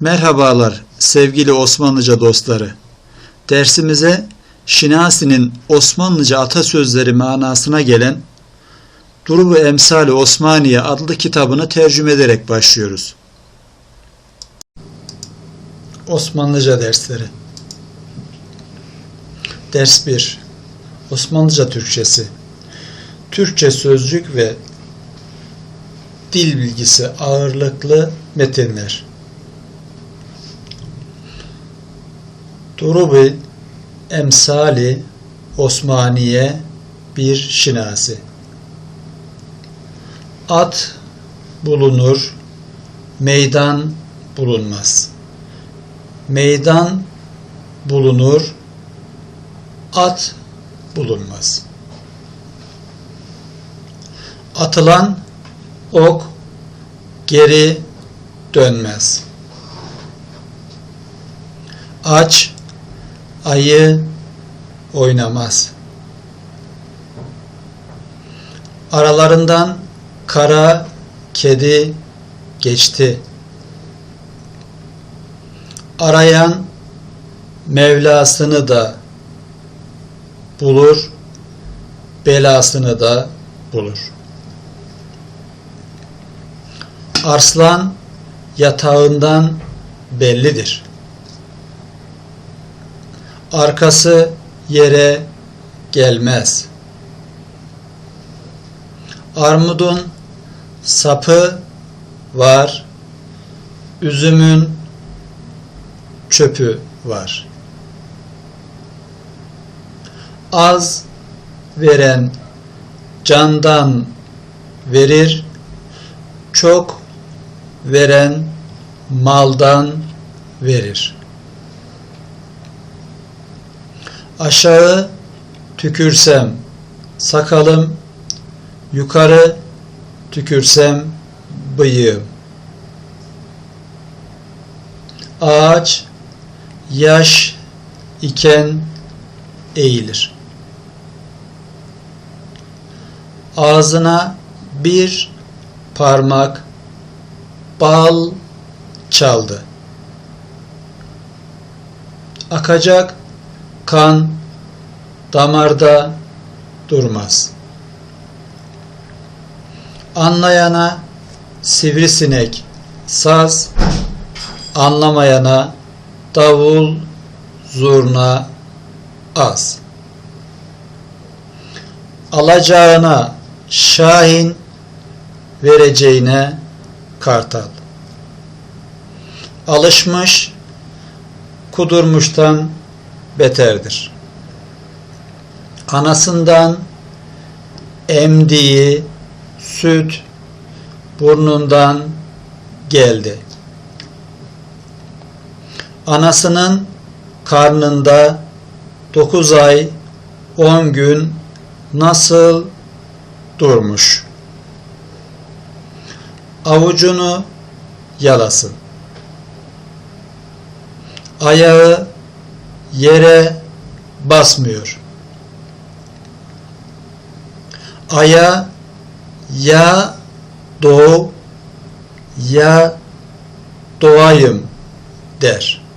Merhabalar sevgili Osmanlıca dostları. Dersimize Şinasi'nin Osmanlıca atasözleri manasına gelen Durubu Emsali Osmaniye adlı kitabını tercüme ederek başlıyoruz. Osmanlıca dersleri Ders 1 Osmanlıca Türkçesi Türkçe sözcük ve dil bilgisi ağırlıklı metinler Durubi Emsali Osmaniye bir şinasi At bulunur, meydan bulunmaz. Meydan bulunur, at bulunmaz. Atılan ok geri dönmez. Aç ayı oynamaz. Aralarından kara kedi geçti. Arayan Mevlasını da bulur, belasını da bulur. Arslan yatağından bellidir. Arkası yere gelmez. Armudun sapı var, üzümün çöpü var. Az veren candan verir, çok veren maldan verir. Aşağı tükürsem sakalım, yukarı tükürsem bıyığım. Ağaç yaş iken eğilir. Ağzına bir parmak bal çaldı. Akacak kan damarda durmaz. Anlayana sivrisinek saz, anlamayana davul, zurna az. Alacağına şahin, vereceğine kartal. Alışmış, kudurmuştan beterdir. Anasından emdiği süt burnundan geldi. Anasının karnında dokuz ay on gün nasıl durmuş? Avucunu yalasın. Ayağı yere basmıyor. Aya ya doğu ya doğayım der.